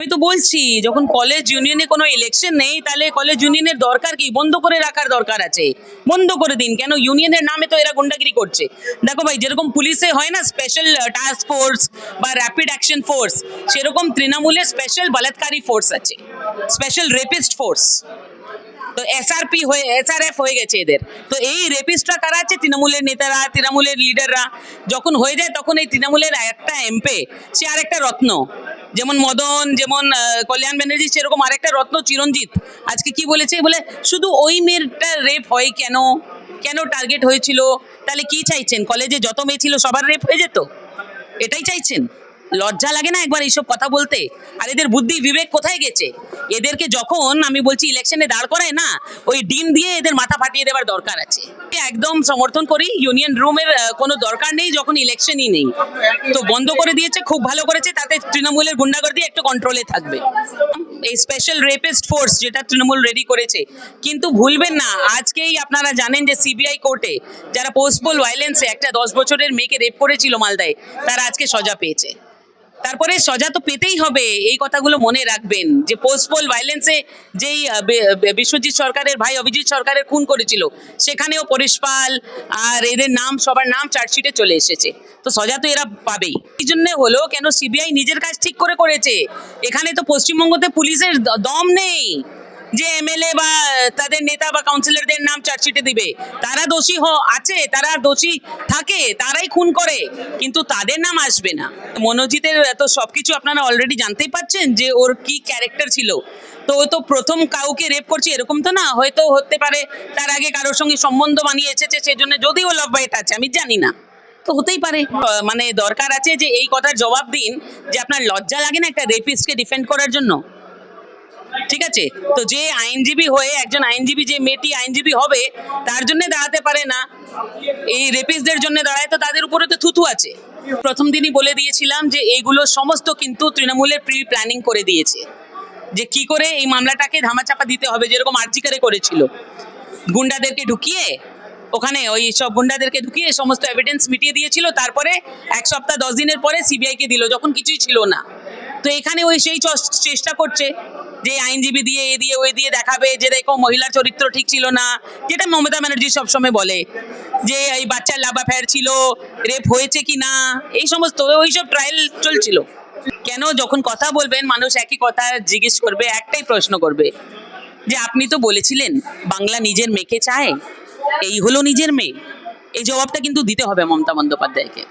আমি তো বলছি, যখন কলেজ ইউনিয়নে কোনো ইলেকশন নেই, তাহলে কলেজ ইউনিয়নের দরকার কি? বন্ধ করে রাখার দরকার আছে। বন্ধ করে দিন, কেন? ইউনিয়নের নামে তো এরা গুন্ডাগিরি করছে। দেখো ভাই, যেরকম পুলিশে হয় না স্পেশাল টাস্ক ফোর্স বা র্যাপিড অ্যাকশন ফোর্স সেরকম তৃণমূলের স্পেশাল বলাৎকারী ফোর্স আছে। স্পেশাল রেপিস্ট ফোর্স তো এসআরপি হয়ে এসআরএফ হয়ে গেছে এদের। তো এই রেপিস্টরা কারা আছে? তৃণমূলের নেতারা, তৃণমূলের লিডাররা যখন হয়ে যায়, তখন এই তৃণমূলের একটা এমপি সে আরেকটা রত্ন। যেমন মদন, যেমন কল্যাণ ব্যানার্জি, সেরকম আরেকটা রত্ন চিরঞ্জিত। আজকে কি বলেছে? বলে, শুধু ওই মেয়েরটা রেপ হয় কেন? কেন টার্গেট হয়েছিল? তাহলে কি চাইছেন? কলেজে যত মেয়ে ছিল, সবার রেপ হয়ে যেত? এটাই চাইছেন? লজ্জা লাগে না একবার এইসব কথা বলতে? আর এদের বুদ্ধি বিবেক কোথায় গেছে? এদেরকে যখন আমি বলছি ইলেকশনে দাঁড় করায় না, ওই ডিম দিয়ে এদের মাথা ফাটিয়ে দেওয়ার দরকার আছে। একদম সমর্থন করি, ইউনিয়ন রুমের কোনো দরকার নেই, যখন ইলেকশনই নেই। তো বন্ধ করে দিয়েছে, খুব ভালো করেছে, তাতে তৃণমূলের গুন্ডাগর্দি একটু কন্ট্রোলে থাকবে। এই স্পেশাল রেপিস্ট ফোর্স যেটা তৃণমূল রেডি করেছে। কিন্তু ভুলবেন না, আজকেই আপনারা জানেন যে সিবিআই কোর্টে যারা পোস্টপোল ভায়োলেন্সে একটা দশ বছরের মেয়েকে রেপ করেছিল মালদায়, তারা আজকে সজা পেয়েছে। তারপরে সজা তো পেতেই হবে, এই কথাগুলো মনে রাখবেন যে পোস্টপোল ভাইলেন্সে যেই বিশ্বজিৎ সরকারের ভাই অভিজিৎ সরকারের খুন করেছিল, সেখানেও পরেশ পাল আর এদের নাম, সবার নাম চার্জশিটে চলে এসেছে। তো সজা তো এরা পাবেই। এই জন্য হলো কেন সিবিআই নিজের কাজ ঠিক করে করেছে? এখানে তো পশ্চিমবঙ্গতে পুলিশের দম নেই। যে এমএলএ বা তাদের নেতা বা কাউন্সিলরদের নাম চার্জশিটে দিবে, তারা দোষী হ, আছে, তারা দোষী থাকে, তারাই খুন করে, কিন্তু তাদের নাম আসবে না। মনোজিতের তো সবকিছু আপনারা অলরেডি জানতেই পাচ্ছেন যে ওর কি ক্যারেক্টার ছিল। তো ও তো প্রথম কাউকে রেপ করছে, এরকম তো না, হয়তো হতে পারে তার আগে কারোর সঙ্গে সম্বন্ধ বানিয়ে এসেছে সেই সেজন্য যদিও লাভ বাইট আছে, আমি জানি না। তো হতেই পারে। মানে দরকার আছে যে এই কথার জবাব দিন, যে আপনার লজ্জা লাগে না একটা রেপিস্টকে ডিফেন্ড করার জন্য? ঠিক আছে? তো যে আইনজীবী হয়ে একজন আইনজীবী, যে মেয়েটি আইনজীবী হবে, তার জন্য দাঁড়াতে পারে না। এই রেপিসদের জন্য দাঁড়ায় তো তাদের উপরে তো থুতু আছে। প্রথম দিনই বলে দিয়েছিলাম যে এইগুলো সমস্ত কিন্তু তৃণমূলের প্রি প্ল্যানিং করে দিয়েছে। যে কি করে এই মামলাটাকে ধামাচাপা দিতে হবে, যেরকম আর্জিকারে করেছিল। গুন্ডাদেরকে ঢুকিয়ে, ওখানে ওই সব গুন্ডাদেরকে ঢুকিয়ে সমস্ত এভিডেন্স মিটিয়ে দিয়েছিল। তারপরে এক সপ্তাহ, দশ দিনের পরে সিবিআইকে দিল, যখন কিছুই ছিল না। তো এখানে ওই সেই চেষ্টা করছে। যে আইনজীবী দিয়ে এ দিয়ে ওই দিয়ে দেখাবে যে দেখো মহিলার চরিত্র ঠিক ছিল না, যেটা মমতা ব্যানার্জি সবসময় বলে, যে এই বাচ্চার লাভা ফেয়ার ছিল, রেপ হয়েছে কি না, এই সমস্ত ওইসব ট্রায়াল চলছিল। কেন যখন কথা বলবেন, মানুষ একই কথা জিজ্ঞেস করবে, একটাই প্রশ্ন করবে, যে আপনি তো বলেছিলেন, বাংলা নিজের মেয়েকে চায়, এই হলো নিজের মেয়ে, এই জবাবটা কিন্তু দিতে হবে মমতা বন্দ্যোপাধ্যায়কে।